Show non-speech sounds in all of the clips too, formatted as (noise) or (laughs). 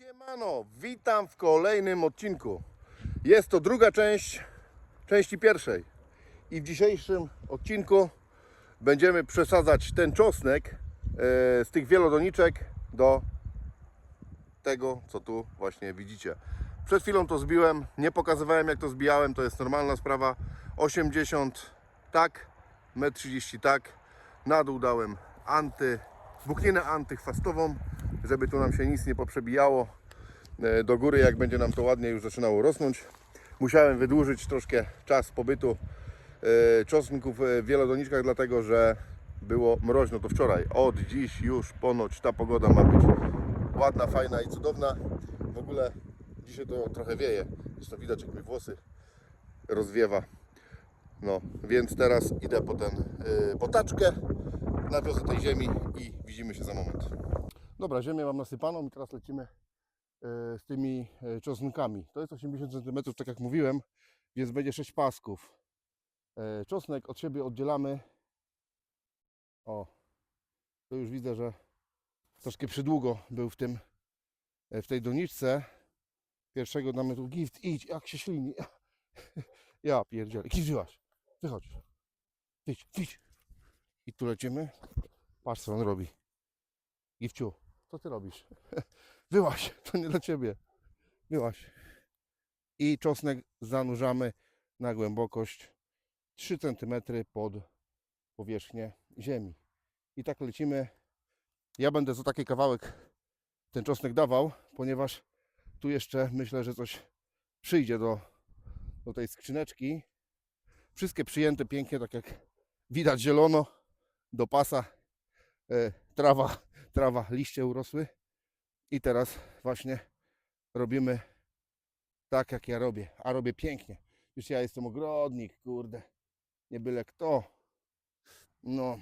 Siemano, witam w kolejnym odcinku. Jest to druga część części pierwszej. I w dzisiejszym odcinku będziemy przesadzać ten czosnek e, z tych wielodoniczek do tego, co tu właśnie widzicie. Przed chwilą to zbiłem, nie pokazywałem jak to zbijałem, to jest normalna sprawa. 80 tak, 1,30 m tak. Na dół dałem anty, buchninę antychwastową, żeby tu nam się nic nie poprzebijało e, do góry, jak będzie nam to ładnie już zaczynało rosnąć. Musiałem wydłużyć troszkę czas pobytu e, czosnków w wielodoniczkach, dlatego że było mroźno to wczoraj. Od dziś już ponoć ta pogoda ma być ładna, fajna i cudowna. W ogóle dzisiaj to trochę wieje. Zresztą widać jak mi włosy rozwiewa. No, więc teraz idę po ten yy, potaczkę, nawiozę tej ziemi i widzimy się za moment. Dobra, ziemię mam nasypaną i teraz lecimy yy, z tymi yy, czosnkami. To jest 80 cm, tak jak mówiłem, więc będzie 6 pasków. Yy, czosnek od siebie oddzielamy. O, to już widzę, że troszkę przydługo był w tym, w tej doniczce. Pierwszego damy tu gift, idź, jak się ślini. (laughs) Ja pierdzielę, kiżyłaś. Wychodź. Idź, idź. I tu lecimy. Patrz co on robi. Gifciu, co ty robisz? (laughs) Wyłaś, to nie dla ciebie. Wyłaś. I czosnek zanurzamy na głębokość 3 cm pod powierzchnię ziemi. I tak lecimy. Ja będę za taki kawałek ten czosnek dawał, ponieważ tu jeszcze myślę, że coś przyjdzie do, do tej skrzyneczki. Wszystkie przyjęte pięknie, tak jak widać zielono do pasa. E, trawa, trawa, liście urosły. I teraz właśnie robimy tak, jak ja robię. A robię pięknie. Już ja jestem ogrodnik, kurde. Nie byle kto. No,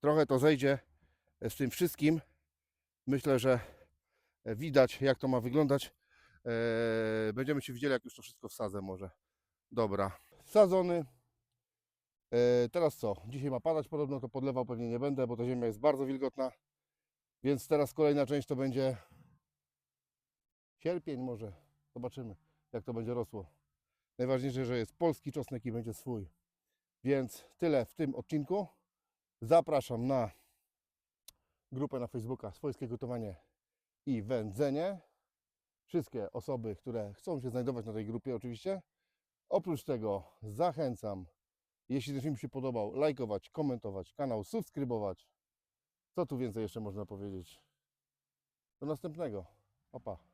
trochę to zejdzie z tym wszystkim. Myślę, że widać, jak to ma wyglądać. Eee, Będziemy się widzieli, jak już to wszystko wsadzę może. Dobra, wsadzony. Eee, Teraz co? Dzisiaj ma padać podobno, to podlewał pewnie nie będę, bo ta ziemia jest bardzo wilgotna. Więc teraz kolejna część to będzie sierpień może. Zobaczymy, jak to będzie rosło. Najważniejsze, że jest polski czosnek i będzie swój. Więc tyle w tym odcinku. Zapraszam na grupę na Facebooka Swojskie Gotowanie i Wędzenie. Wszystkie osoby, które chcą się znajdować na tej grupie oczywiście. Oprócz tego zachęcam, jeśli ten film się podobał, lajkować, komentować, kanał subskrybować. Co tu więcej jeszcze można powiedzieć? Do następnego. Opa.